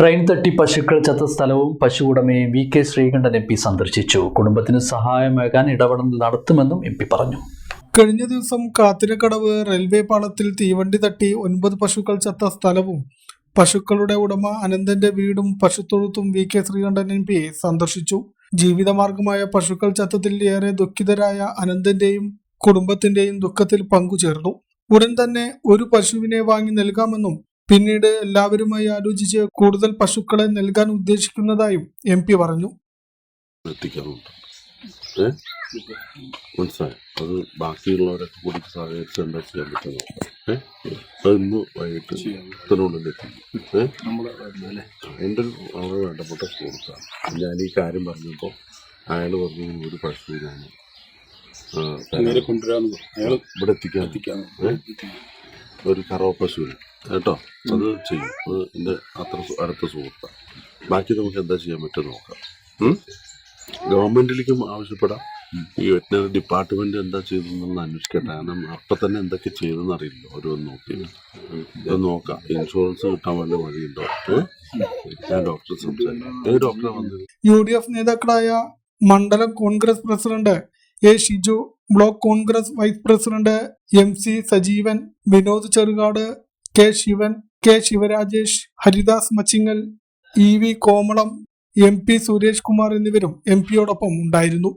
Train തട്ടി പശുക്കൾ ചത്ത സ്ഥലവും പശു ഉടമയെ V K Sreekandan M P സന്ദർശിച്ചു. കുടുംബത്തിന് സഹായമേകാൻ ഇടപെടൽ നടത്തുമെന്നും എം പി പറഞ്ഞു. കഴിഞ്ഞ ദിവസം കാത്തിരക്കടവ് റെയിൽവേ പാളത്തിൽ തീവണ്ടി തട്ടി ഒൻപത് പശുക്കൾ ചത്ത സ്ഥലവും പശുക്കളുടെ ഉടമ അനന്തന്റെ വീടും പശുത്തൊഴുത്തും V K Sreekandan M P സന്ദർശിച്ചു. ജീവിതമാർഗമായ പശുക്കൾ ചത്തത്തിൽ ഏറെ ദുഃഖിതരായ അനന്തന്റെയും കുടുംബത്തിന്റെയും ദുഃഖത്തിൽ പങ്കുചേർന്നു. ഉടൻ തന്നെ ഒരു പശുവിനെ വാങ്ങി നൽകാമെന്നും പിന്നീട് എല്ലാവരുമായി ആലോചിച്ച് കൂടുതൽ പശുക്കളെ നൽകാൻ ഉദ്ദേശിക്കുന്നതായും എം പി പറഞ്ഞു. മനസ്സിലായോ? അത് ബാക്കിയുള്ളവരൊക്കെ കൂടി സഹകരിച്ച് എന്താ ചെയ്യാൻ പറ്റുമോ ഏ? അത് ഇന്ന് വൈകിട്ട് ഇത്രനുള്ളിൽ എന്റെ ഒരു വളരെ വേണ്ടപ്പെട്ട സുഹൃത്താണ്. ഞാൻ ഈ കാര്യം പറഞ്ഞപ്പോൾ അയാൾ പറഞ്ഞു ഒരു പശുവിനാണ് ഇവിടെ എത്തിക്കാൻ. ഒരു കറവ പശുവിന് കേട്ടോ? അത് ചെയ്യും. അത് എന്റെ അത്ര അടുത്ത സുഹൃത്താണ് ബാക്കി നമുക്ക് എന്താ ചെയ്യാൻ പറ്റും നോക്കാം? ഗവൺമെന്റിലേക്കും ആവശ്യപ്പെടാം. ഈ വെറ്റിനറി ഡിപ്പാർട്ട്മെന്റ് എന്താ ചെയ്തതെന്നുള്ള അന്വേഷിക്കട്ടെ. കാരണം അപ്പൊ തന്നെ എന്തൊക്കെ ചെയ്തെന്ന് അറിയില്ല ഓരോന്ന് നോക്കി. ഇത് നോക്കാം. ഇൻഷുറൻസ് കിട്ടാൻ വല്ല വഴിയുണ്ടോ? ഞാൻ ഡോക്ടറെ സംസാരിക്കാം. ഏത് ഡോക്ടറെ വന്നത്? യു ഡി എഫ് നേതാക്കളായ മണ്ഡലം Congress president A Shiju block Congress vice president M C Sajeevan Vinod Cherukad K Sivan K Sivarajesh Haridas Machingal E V Komalam M P Suresh Kumar എന്നിവരും എം പിയോടൊപ്പം ഉണ്ടായിരുന്നു.